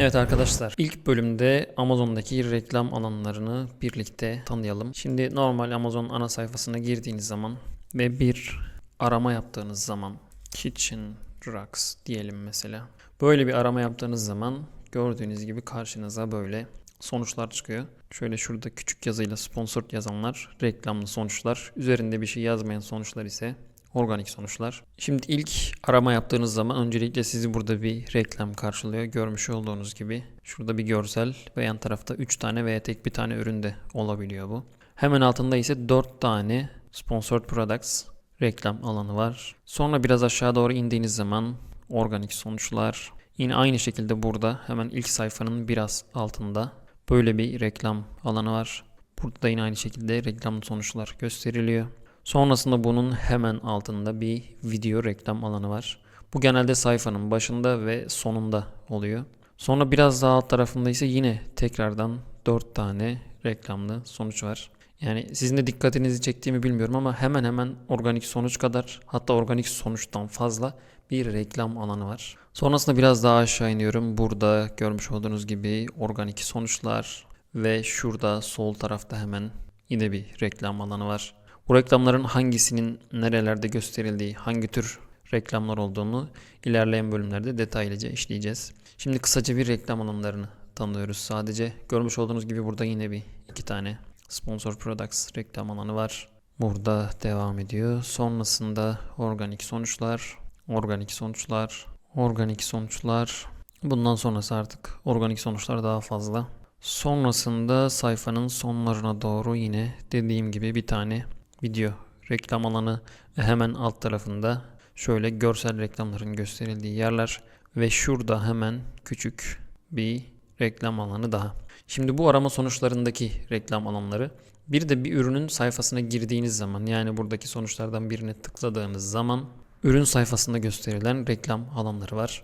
Evet arkadaşlar ilk bölümde Amazon'daki reklam alanlarını birlikte tanıyalım. Şimdi normal Amazon ana sayfasına girdiğiniz zaman ve bir arama yaptığınız zaman kitchen rocks diyelim mesela. Böyle bir arama yaptığınız zaman gördüğünüz gibi karşınıza böyle sonuçlar çıkıyor. Şöyle şurada küçük yazıyla sponsor yazanlar reklamlı sonuçlar. Üzerinde bir şey yazmayan sonuçlar ise organik sonuçlar. Şimdi ilk arama yaptığınız zaman öncelikle sizi burada bir reklam karşılıyor. Görmüş olduğunuz gibi şurada bir görsel ve yan tarafta 3 tane veya tek bir tane üründe olabiliyor bu. Hemen altında ise 4 tane sponsored products reklam alanı var. Sonra biraz aşağı doğru indiğiniz zaman organik sonuçlar. Yine aynı şekilde burada hemen ilk sayfanın biraz altında böyle bir reklam alanı var. Burada da yine aynı şekilde reklam sonuçlar gösteriliyor. Sonrasında bunun hemen altında bir video reklam alanı var. Bu genelde sayfanın başında ve sonunda oluyor. Sonra biraz daha alt tarafında ise yine tekrardan 4 tane reklamlı sonuç var. Yani sizin de dikkatinizi çektiğimi bilmiyorum ama hemen hemen organik sonuç kadar hatta organik sonuçtan fazla bir reklam alanı var. Sonrasında biraz daha aşağı iniyorum. Burada görmüş olduğunuz gibi organik sonuçlar ve şurada sol tarafta hemen yine bir reklam alanı var. Bu reklamların hangisinin nerelerde gösterildiği, hangi tür reklamlar olduğunu ilerleyen bölümlerde detaylıca işleyeceğiz. Şimdi kısaca bir reklam alanlarını tanıyoruz sadece. Görmüş olduğunuz gibi burada yine bir iki tane sponsor products reklam alanı var. Burada devam ediyor. Sonrasında organik sonuçlar, organik sonuçlar, organik sonuçlar. Bundan sonrası artık organik sonuçlar daha fazla. Sonrasında sayfanın sonlarına doğru yine dediğim gibi bir tane video reklam alanı hemen alt tarafında şöyle görsel reklamların gösterildiği yerler ve şurada hemen küçük bir reklam alanı daha. Şimdi bu arama sonuçlarındaki reklam alanları bir de bir ürünün sayfasına girdiğiniz zaman yani buradaki sonuçlardan birine tıkladığınız zaman ürün sayfasında gösterilen reklam alanları var.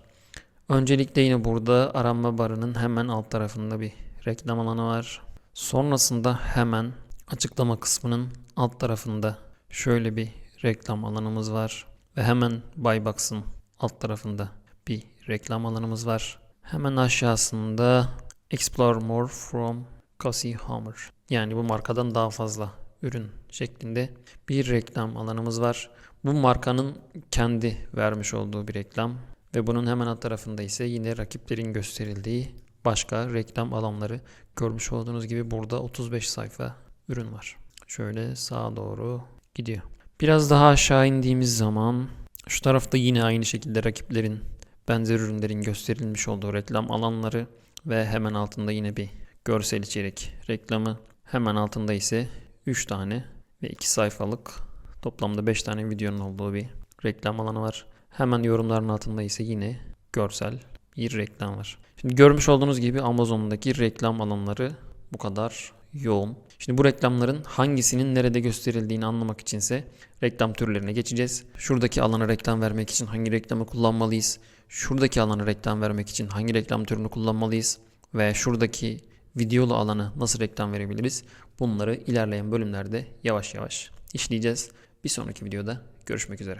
Öncelikle yine burada arama barının hemen alt tarafında bir reklam alanı var. Sonrasında hemen açıklama kısmının alt tarafında şöyle bir reklam alanımız var. Ve hemen Buybox'ın alt tarafında bir reklam alanımız var. Hemen aşağısında Explore More from Cassie Hammer. Yani bu markadan daha fazla ürün şeklinde bir reklam alanımız var. Bu markanın kendi vermiş olduğu bir reklam ve bunun hemen alt tarafında ise yine rakiplerin gösterildiği başka reklam alanları. Görmüş olduğunuz gibi burada 35 sayfa ürün var. Şöyle sağa doğru gidiyor. Biraz daha aşağı indiğimiz zaman şu tarafta yine aynı şekilde rakiplerin benzer ürünlerin gösterilmiş olduğu reklam alanları ve hemen altında yine bir görsel içerik reklamı. Hemen altında ise 3 tane ve 2 sayfalık toplamda 5 tane videonun olduğu bir reklam alanı var. Hemen yorumların altında ise yine görsel bir reklam var. Şimdi görmüş olduğunuz gibi Amazon'daki reklam alanları bu kadar yoğun. Şimdi bu reklamların hangisinin nerede gösterildiğini anlamak içinse reklam türlerine geçeceğiz. Şuradaki alana reklam vermek için hangi reklamı kullanmalıyız? Şuradaki alana reklam vermek için hangi reklam türünü kullanmalıyız? Ve şuradaki videolu alana nasıl reklam verebiliriz? Bunları ilerleyen bölümlerde yavaş yavaş işleyeceğiz. Bir sonraki videoda görüşmek üzere.